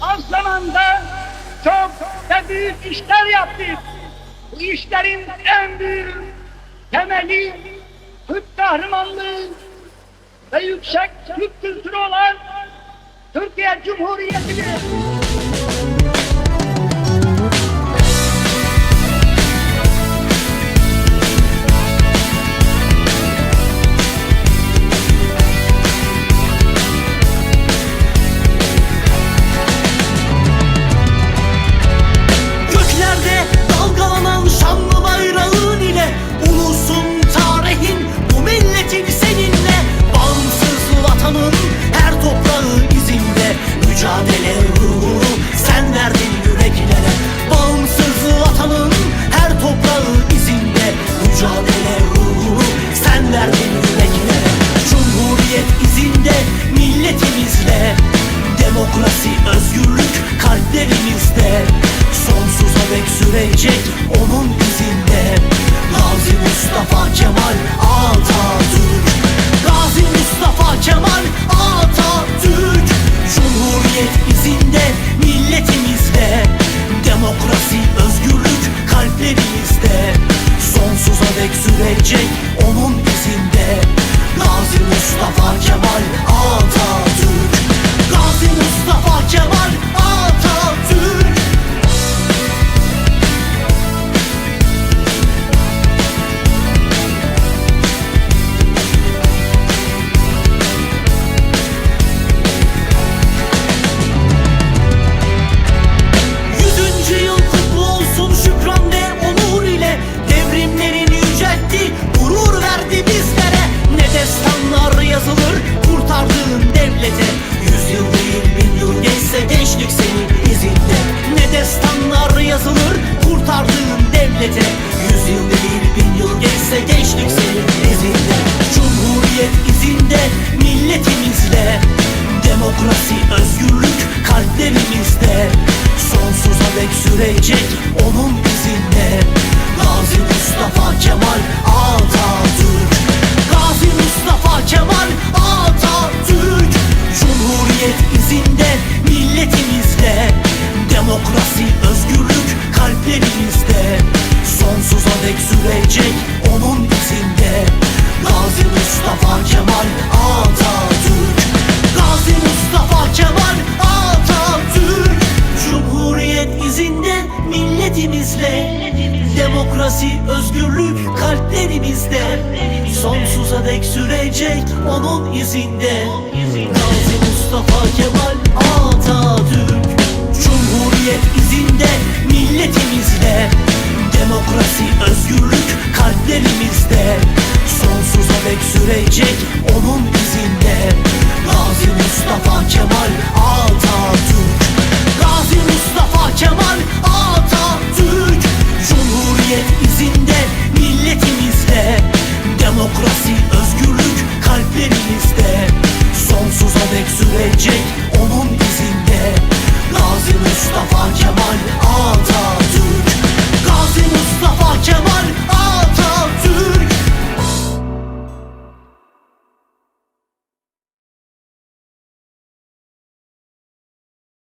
az zamanda çok ve büyük işler yaptık. Bu işlerin en büyük temeli Türk kahramanlığı ve yüksek Türk kültürü olan Türkiye Cumhuriyeti'nin dek sürecek yazılır kurtardığın devlete. Yüz sürecek onun izinde Gazi Mustafa Kemal Atatürk. Gazi Mustafa Kemal Atatürk. Cumhuriyet izinde milletimizle. Demokrasi, özgürlük kalplerimizde. Sonsuza dek sürecek onun izinde. Gazi Mustafa Kemal Atatürk. Cumhuriyet izinde milletimizle. Özgürlük kalplerimizde Sonsuza dek sürecek onun izinde. Gazi Mustafa Kemal